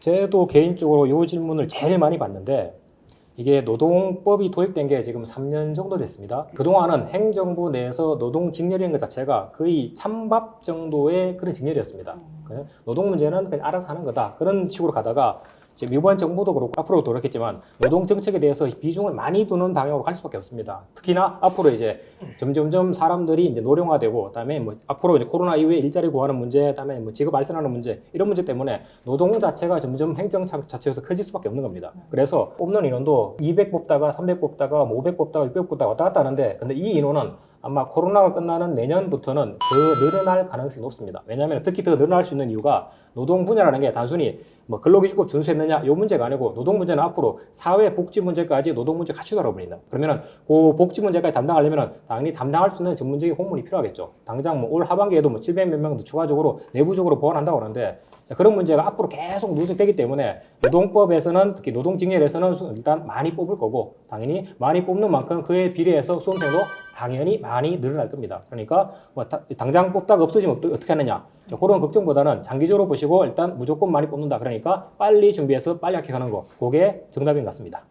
저도 개인적으로 이 질문을 제일 많이 받는데 이게 노동법이 도입된 게 지금 3년 정도 됐습니다. 그동안은 행정부 내에서 노동 직렬이라는 것 자체가 거의 찬밥 정도의 그런 직렬이었습니다. 그냥 노동 문제는 그냥 알아서 하는 거다. 그런 식으로 가다가 지금 이번 정부도 그렇고 앞으로도 그렇겠지만 노동 정책에 대해서 비중을 많이 두는 방향으로 갈 수밖에 없습니다. 특히나 앞으로 이제 점점점 사람들이 이제 노령화되고 그다음에 뭐 앞으로 이제 코로나 이후에 일자리 구하는 문제, 그다음에 뭐 직업 발전하는 문제 이런 문제 때문에 노동 자체가 점점 행정 자- 자체에서 커질 수밖에 없는 겁니다. 그래서 뽑는 인원도 200 뽑다가 300 뽑다가 뭐500 뽑다가 600 뽑다가 왔다 갔다 하는데 근데 이 인원은 아마 코로나가 끝나는 내년부터는 더 늘어날 가능성이 높습니다. 왜냐하면 특히 더 늘어날 수 있는 이유가 노동 분야라는 게 단순히 뭐 근로기준법 준수했느냐 이 문제가 아니고 노동 문제는 앞으로 사회 복지 문제까지 노동 문제 같이 다뤄버린다. 그러면은 그 복지 문제까지 담당하려면은 당연히 담당할 수 있는 전문적인 공무원이 필요하겠죠. 당장 뭐 올 하반기에도 뭐 700몇 명 더 추가적으로 내부적으로 보완한다고 자, 그런 문제가 앞으로 계속 누적되기 때문에 노동법에서는 특히 노동직렬에서는 수- 일단 많이 뽑을 거고 당연히 많이 뽑는 만큼 그에 비례해서 수험생도 당연히 많이 늘어날 겁니다. 그러니까 뭐 다, 당장 뽑다가 없어지면 어떻게 하느냐 그런 걱정보다는 장기적으로 보시고 일단 무조건 많이 뽑는다. 그러니까 빨리 준비해서 빨리 하게 하는 거 그게 정답인 것 같습니다.